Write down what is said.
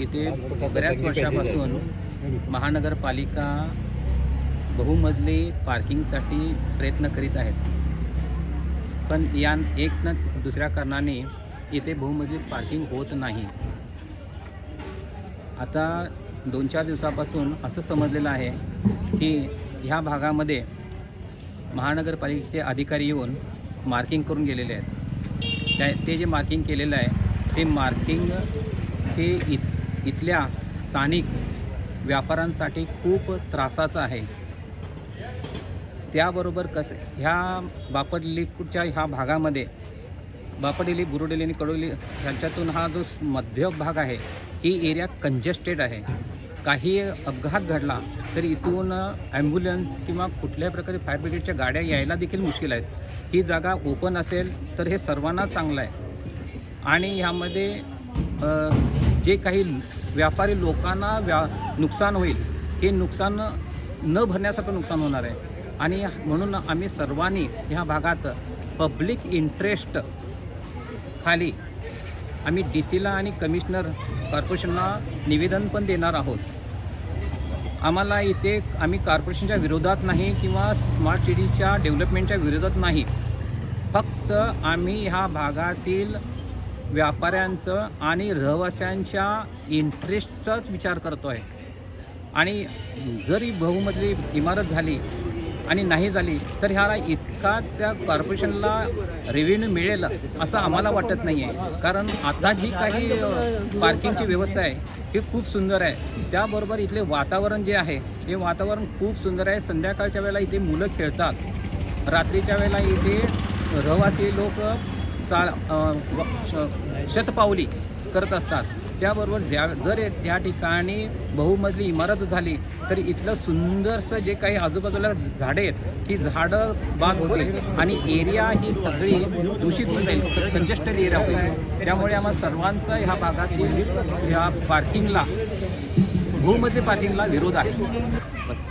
इथे बऱ्याच वर्षापासून महानगरपालिका बहुमजली पार्किंगसाठी प्रयत्न करीत आहेत. पण या एक ना दुसऱ्या कारणाने इथे बहुमजली पार्किंग होत नाही. आता दोन चार दिवसापासून असं समजलेलं आहे की ह्या भागामध्ये महानगरपालिकेचे अधिकारी येऊन मार्किंग करून गेलेले आहेत. त्या ते जे मार्किंग केलेलं आहे ते मार्किंग हे इत इथल्या स्थानिक व्यापाऱ्यांसाठी खूप त्रासाचं आहे. त्याबरोबर कसं? ह्या बापडलीच्या ह्या भागामध्ये बापडेली बुरुडेली आणि कडोली ह्यांच्यातून हा जो मध्य भाग आहे ही एरिया कंजेस्टेड आहे. काही अपघात घडला तर इथून ॲम्ब्युलन्स किंवा कुठल्याही प्रकारे फायर ब्रिगेडच्या गाड्या यायला देखील मुश्किल आहेत. ही जागा ओपन असेल तर हे सर्वांना चांगलं आहे. आणि ह्यामध्ये जे काही व्यापारी लोकांना व्या नुकसान होईल हे नुकसान न भरण्यासारखं नुकसान होणार आहे. आणि म्हणून आम्ही सर्वांनी ह्या भागात पब्लिक इंटरेस्ट खाली आम्ही डी सीला आणि कमिशनर कॉर्पोरेशनला निवेदन पण देणार आहोत. आम्हाला इथे आम्ही कॉर्पोरेशनच्या विरोधात नाही किंवा स्मार्ट सिटीच्या डेव्हलपमेंटच्या विरोधात नाही. फक्त आम्ही ह्या भागातील व्यापाऱ्यांचं आणि रहिवाशांच्या इंटरेस्टचाच विचार करतो आहे आणि जरी बहुमजली इमारत झाली आणि नाही झाली तर ह्याला इतका त्या कॉर्पोरेशनला रेव्हेन्यू मिळेल असं आम्हाला वाटत नाही आहे कारण आता जी काही पार्किंगची व्यवस्था आहे ही खूप सुंदर आहे. त्याबरोबर इथले वातावरण जे आहे हे वातावरण खूप सुंदर आहे. संध्याकाळच्या वेळेला इथे मुलं खेळतात. रात्रीच्या वेळेला इथे रहिवासी लोक चाल व- श- शतपावली करत असतात. त्याबरोबर ज्या जर त्या ठिकाणी बहुमजली इमारत झाली तर इथलं सुंदरसं जे काही आजूबाजूला झाडे आहेत ती झाडं बाद होतील आणि एरिया ही सगळी दूषित होऊन जाईल कंजेस्टेड एरिया होईल. त्यामुळे आम्हाला सर्वांचा ह्या भागातील ह्या पार्किंगला बहुमजली पार्किंगला विरोध आहे. बस.